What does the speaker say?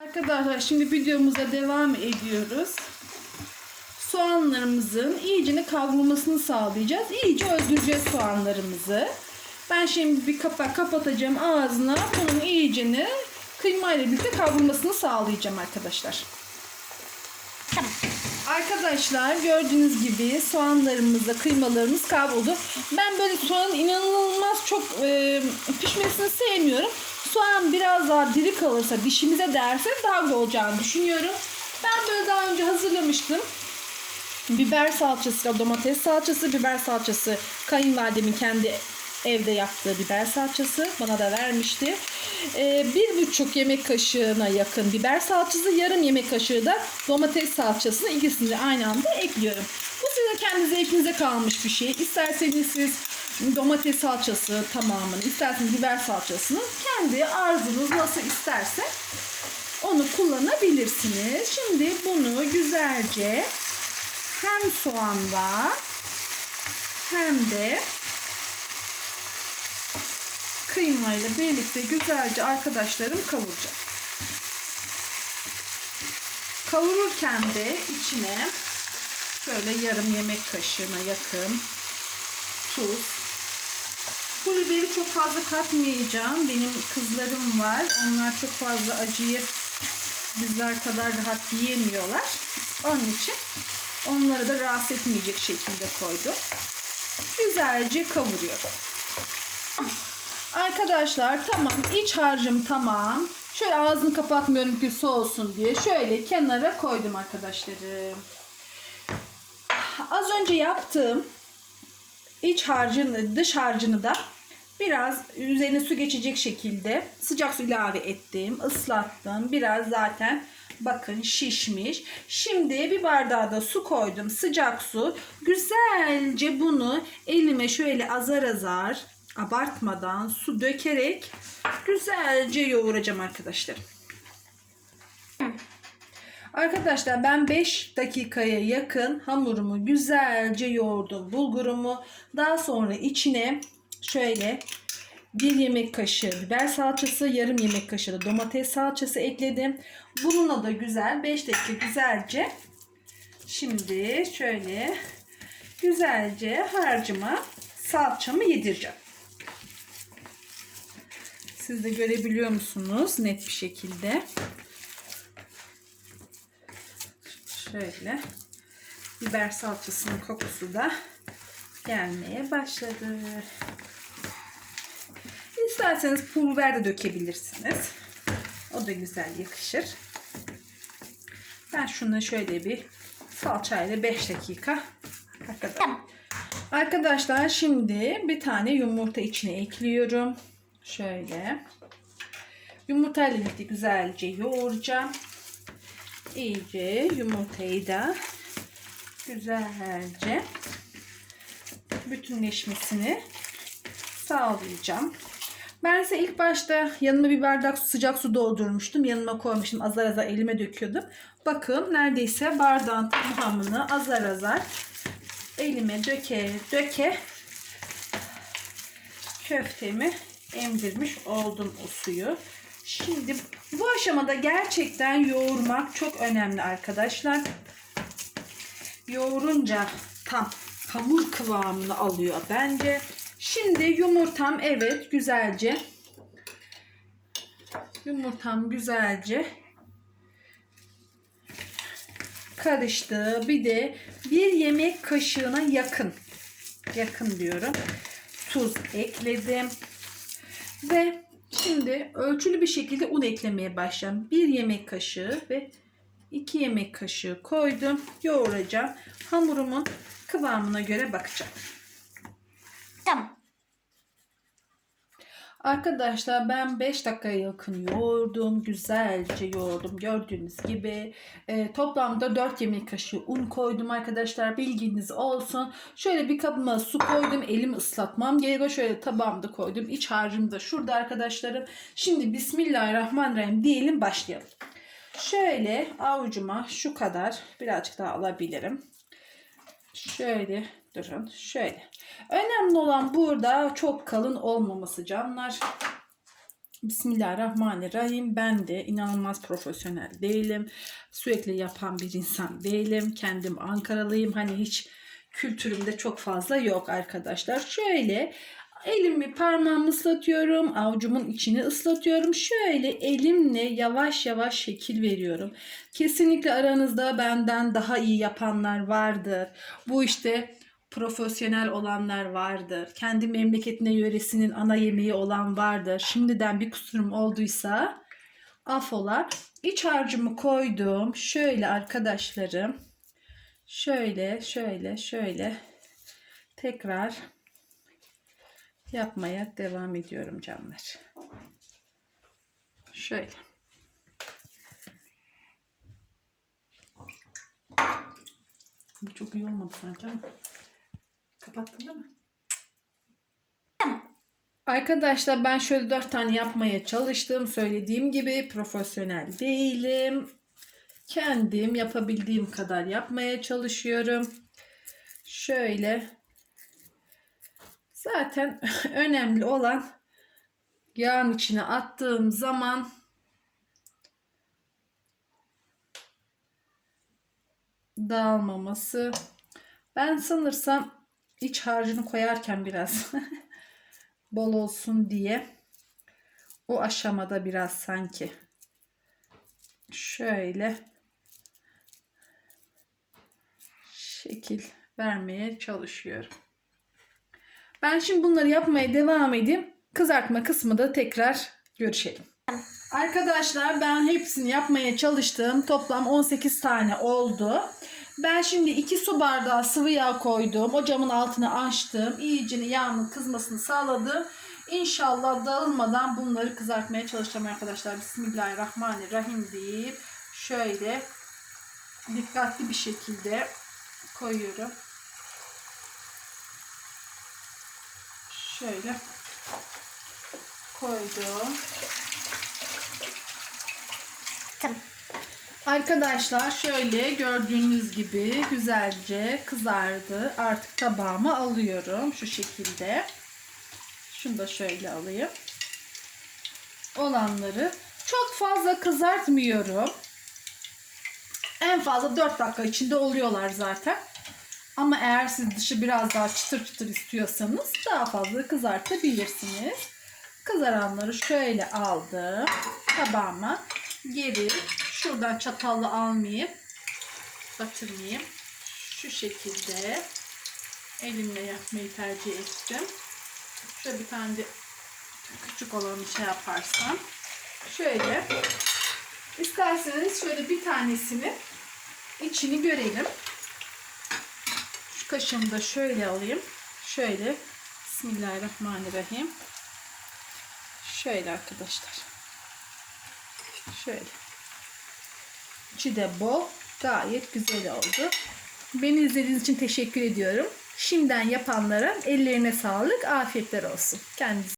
Arkadaşlar şimdi videomuza devam ediyoruz. Soğanlarımızın iyicene kavrulmasını sağlayacağız. İyice öldüreceğiz soğanlarımızı. Ben şimdi bir kapak kapatacağım ağzına. Bunun iyicene kıyma ile birlikte kavrulmasını sağlayacağım arkadaşlar. Tamam. Arkadaşlar gördüğünüz gibi soğanlarımızla kıymalarımız kavruldu. Ben böyle soğanın inanılmaz çok e, pişmesini sevmiyorum. Soğan biraz daha diri kalırsa dişimize derse daha güzel olacağını düşünüyorum. Ben böyle daha önce hazırlamıştım. Biber salçası, domates salçası, biber salçası kayınvalidemin kendi evde yaptığı biber salçası bana da vermişti. Ee, bir buçuk yemek kaşığına yakın biber salçası, yarım yemek kaşığı da domates salçasını ikisini de aynı anda ekliyorum. Bu size kendi zevkinize kalmış bir şey. İsterseniz siz domates salçası tamamını, isterseniz biber salçasını kendi arzunuz nasıl isterse onu kullanabilirsiniz. Şimdi bunu güzelce hem soğanla hem de kıymayla birlikte güzelce arkadaşlarım kavuracağım. Kavururken de içine şöyle yarım yemek kaşığına yakın tuz. Pul çok fazla katmayacağım. Benim kızlarım var. Onlar çok fazla acıyı bizler kadar rahat yiyemiyorlar. Onun için onları da rahatsız etmeyecek şekilde koydum. Güzelce kavuruyorum. Arkadaşlar tamam iç harcım tamam. Şöyle ağzını kapatmıyorum ki soğusun diye. Şöyle kenara koydum arkadaşlarım. Az önce yaptığım iç harcını, dış harcını da biraz üzerine su geçecek şekilde sıcak su ilave ettim. ıslattım. Biraz zaten bakın şişmiş. Şimdi bir bardağa da su koydum. Sıcak su. Güzelce bunu elime şöyle azar azar abartmadan su dökerek güzelce yoğuracağım arkadaşlar. Arkadaşlar ben 5 dakikaya yakın hamurumu güzelce yoğurdum. Bulgurumu daha sonra içine şöyle bir yemek kaşığı biber salçası, yarım yemek kaşığı da domates salçası ekledim. Bununla da güzel 5 dakika güzelce şimdi şöyle güzelce harcıma salçamı yedireceğim. Siz de görebiliyor musunuz net bir şekilde? Şöyle biber salçasının kokusu da gelmeye başladı. İsterseniz pul biber de dökebilirsiniz. O da güzel yakışır. Ben şunu şöyle bir salçayla 5 dakika arkadaşlar. Arkadaşlar şimdi bir tane yumurta içine ekliyorum. Şöyle. Yumurtayla birlikte güzelce yoğuracağım. İyice yumurtayı da güzelce bütünleşmesini sağlayacağım. Ben ise ilk başta yanıma bir bardak sıcak su doldurmuştum. Yanıma koymuştum. Azar azar elime döküyordum. Bakın neredeyse bardağın tamamını azar azar elime döke döke köftemi emdirmiş oldum o suyu. Şimdi bu aşamada gerçekten yoğurmak çok önemli arkadaşlar. Yoğurunca tam hamur kıvamını alıyor bence. Şimdi yumurtam evet güzelce yumurtam güzelce karıştı. Bir de bir yemek kaşığına yakın yakın diyorum. Tuz ekledim. Ve şimdi ölçülü bir şekilde un eklemeye başlayacağım. Bir yemek kaşığı ve iki yemek kaşığı koydum. Yoğuracağım. Hamurumun kıvamına göre bakacağım. Tamam. Arkadaşlar ben 5 dakikaya yakın yoğurdum. Güzelce yoğurdum. Gördüğünüz gibi e, toplamda 4 yemek kaşığı un koydum arkadaşlar. Bilginiz olsun. Şöyle bir kabıma su koydum. Elimi ıslatmam gerekiyor. Şöyle tabağımda koydum. İç harcım da şurada arkadaşlarım. Şimdi Bismillahirrahmanirrahim diyelim başlayalım. Şöyle avucuma şu kadar birazcık daha alabilirim. Şöyle durun. Şöyle. Önemli olan burada çok kalın olmaması canlar. Bismillahirrahmanirrahim. Ben de inanılmaz profesyonel değilim. Sürekli yapan bir insan değilim. Kendim Ankaralıyım. Hani hiç kültürümde çok fazla yok arkadaşlar. Şöyle elimi parmağımı ıslatıyorum. Avucumun içini ıslatıyorum. Şöyle elimle yavaş yavaş şekil veriyorum. Kesinlikle aranızda benden daha iyi yapanlar vardır. Bu işte profesyonel olanlar vardır. Kendi memleketine yöresinin ana yemeği olan vardır. Şimdiden bir kusurum olduysa affola. İç harcımı koydum. Şöyle arkadaşlarım. Şöyle, şöyle, şöyle. Tekrar yapmaya devam ediyorum canlar. Şöyle. Bu çok iyi olmadı sanki ama. Kapattın değil mi? Arkadaşlar ben şöyle dört tane yapmaya çalıştım. Söylediğim gibi profesyonel değilim. Kendim yapabildiğim kadar yapmaya çalışıyorum. Şöyle. Zaten önemli olan yağın içine attığım zaman dağılmaması. Ben sanırsam iç harcını koyarken biraz bol olsun diye o aşamada biraz sanki şöyle şekil vermeye çalışıyorum. Ben şimdi bunları yapmaya devam edeyim. Kızartma kısmı da tekrar görüşelim. Arkadaşlar ben hepsini yapmaya çalıştım. Toplam 18 tane oldu. Ben şimdi 2 su bardağı sıvı yağ koydum. Ocağımın altını açtım. İyice yağın kızmasını sağladım. İnşallah dağılmadan bunları kızartmaya çalışacağım arkadaşlar. Bismillahirrahmanirrahim deyip şöyle dikkatli bir şekilde koyuyorum. Şöyle koydum. Tamam. Arkadaşlar şöyle gördüğünüz gibi güzelce kızardı. Artık tabağıma alıyorum şu şekilde. Şunu da şöyle alayım. Olanları çok fazla kızartmıyorum. En fazla 4 dakika içinde oluyorlar zaten. Ama eğer siz dışı biraz daha çıtır çıtır istiyorsanız daha fazla kızartabilirsiniz. Kızaranları şöyle aldım tabağıma. Geri şuradan çatalla almayayım. Batırmayayım. Şu şekilde elimle yapmayı tercih ettim. Şöyle bir tane de küçük olanı şey yaparsam. Şöyle. İsterseniz şöyle bir tanesini içini görelim. Şu kaşığımı da şöyle alayım. Şöyle. Bismillahirrahmanirrahim. Şöyle arkadaşlar. Şöyle. İçi de bol. Gayet güzel oldu. Beni izlediğiniz için teşekkür ediyorum. Şimdiden yapanlara ellerine sağlık, afiyetler olsun. Kendinize